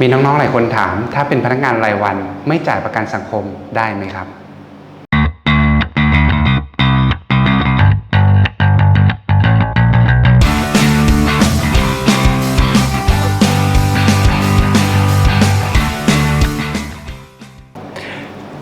มีน้องๆหลายคนถาม ถ้าเป็นพนักงานรายวันไม่จ่ายประกันสังคมได้ไหมครับ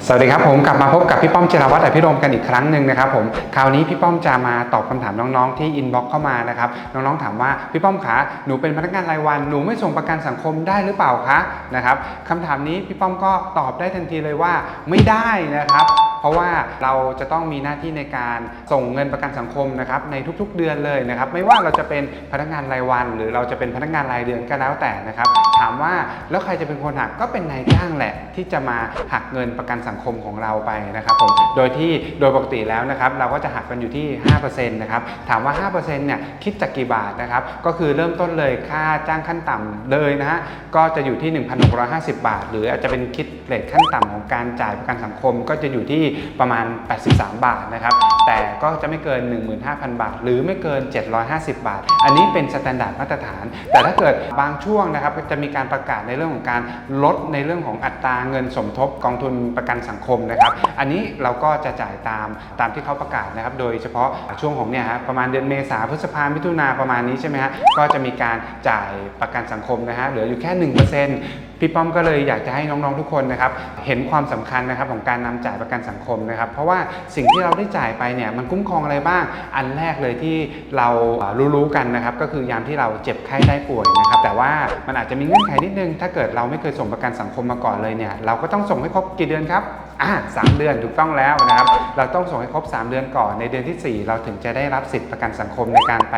สวัสดีครับผมกลับมาพบกับพี่ป้อมเจรวัฒน์อภิรมกันอีกครั้งหนึ่งนะครับผมคราวนี้พี่ป้อมจะมาตอบคำถามน้องๆที่อินบ็อกเข้ามานะครับน้องๆถามว่าพี่ป้อมขาหนูเป็นพนักงานรายวันหนูไม่ส่งประกันสังคมได้หรือเปล่าคะนะครับคำถามนี้พี่ป้อมก็ตอบได้ทันทีเลยว่าไม่ได้นะครับ เพราะว่าเราจะต้องมีหน้าที่ในการส่งเงินประกันสังคมนะครับในทุกๆเดือนเลยนะครับไม่ว่าเราจะเป็นพนักงานรายวัน หรือเราจะเป็นพนักงานรายเดือนก็แล้วแต่นะครับถามว่าแล้วใครจะเป็นคนหักก็เป็นนายจ้างแหละ ที่จะมาหักเงินประกันสังคมของเราไปนะครับผมโดยที่โดยปกติแล้วนะครับเราก็จะหักกันอยู่ที่ 5%นะครับถามว่า 5%เนี่ยคิดจากกี่บาทนะครับก็คือเริ่มต้นเลยค่าจ้างขั้นต่ำเลยนะฮะก็จะอยู่ที่ 1,650 บาท หรืออาจจะเป็นคิดเรทขั้นต่ำของการจ่ายประกันสังคมก็จะอยู่ที่ประมาณ 83 บาทนะครับแต่ก็จะไม่เกิน 15,000 บาท หรือไม่เกิน 750 บาท อันนี้เป็นสแตนดาร์ดมาตรฐาน แต่ถ้าเกิดบางช่วงนะครับจะมีการประกาศในเรื่องของการลดในเรื่องของอัตราเงินสมทบกองทุนประกันสังคมนะครับ อันนี้เราก็จะจ่ายตามตามที่เขาประกาศนะครับ โดยเฉพาะช่วงของเนี่ยฮะประมาณเดือนเมษาพฤษภามิถุนาประมาณนี้ใช่ไหมฮะก็จะมีการจ่ายประกันสังคมนะฮะเหลืออยู่แค่ 1%พี่ป้อมก็เลยอยากจะให้น้องๆทุกคนนะครับเห็นความสำคัญนะครับของการนำจ่ายประกันสังคมนะครับ เพราะว่าสิ่งที่เราได้จ่ายไปเนี่ยมันคุ้มครองอะไรบ้าง อันแรกเลยที่เรารู้ๆกันนะครับก็คือยามที่เราเจ็บไข้ได้ป่วยนะครับแต่ว่ามันอาจจะมีเงื่อนไขนิดนึง ถ้าเกิดเราไม่เคยส่งประกันสังคมมาก่อนเลยเนี่ยเราก็ต้องส่งให้ครบกี่เดือนครับ อ่าสามเดือนถูกต้องแล้วนะครับ เราต้องส่งให้ครบ 3 เดือนก่อน ในเดือนทีสี่ 4 เราถึงจะได้รับสิทธิประกันสังคมในการไป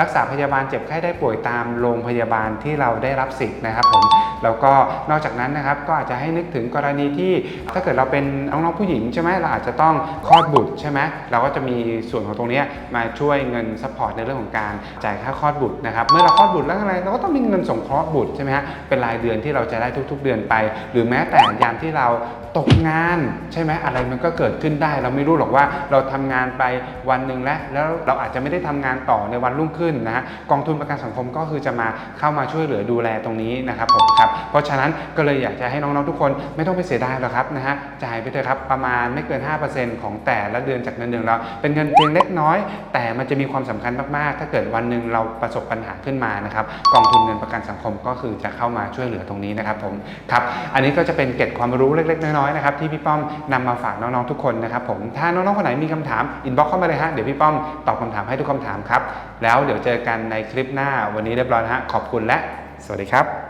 รักษาพยาบาลเจ็บไข้ได้ป่วยตามโรงพยาบาลที่เราได้รับสิทธิ์นะครับผมแล้วก็นอกจากนั้นนะครับก็อาจจะให้นึกถึงกรณีที่ถ้าเกิดเราเป็นน้องๆผู้หญิงใช่ไหมเราอาจจะต้องคลอดบุตรใช่ไหมเราก็จะมีส่วนของตรงนี้มาช่วยเงินซัพพอร์ตในเรื่องของการจ่ายค่าคลอดบุตรนะครับเมื่อเราคลอดบุตรแล้วอะไรเราก็ต้องมีเงินสงเคราะห์บุตรใช่ไหมฮะเป็นรายเดือนที่เราจะได้ทุก ๆ เดือนไป หรือแม้แต่ยามที่เรา ตกงานใช่ไหมอะไรมันก็เกิดขึ้นได้ เราไม่รู้หรอกว่าเราทำงานไปวันหนึ่งแล้ว แล้วเราอาจจะไม่ได้ทำงานต่อในวันรุ่งขึ้นนะฮะกองทุนประกันสังคมก็คือจะมาเข้ามาช่วยเหลือดูแลตรงนี้นะครับผมครับเพราะฉะนั้นก็เลยอยากจะให้น้องๆทุกคนไม่ต้องไปเสียดายหรอกครับนะฮะจ่ายไปเถอะครับประมาณไม่เกิน 5%ของแต่ละเดือนจากเงินเดือนเราเป็นเงินเพียงเล็กน้อย แต่มันจะมีความสำคัญมากๆ ถ้าเกิดวันหนึ่งเราประสบปัญหาขึ้นมานะครับกองทุนเงินประกันสังคมก็คือจะเข้ามาช่วยเหลือตรงนี้นะครับผมครับอันนี้ก็จะเป็นเกร็ดความรู้เล็กๆน้อยๆนะครับที่พี่ป้อมนำมาฝากน้องๆทุกคนนะครับผมถ้าน้องๆคนไหนมีคำถามอินบ็อกซ์เข้ามาเลยฮะเดี๋ยวพี่ป้อมตอบคำถามให้ทุกคำถามครับแล้วเดี๋ยวเจอกันในคลิปหน้าวันนี้เรียบร้อยนะฮะขอบคุณและ สวัสดีครับ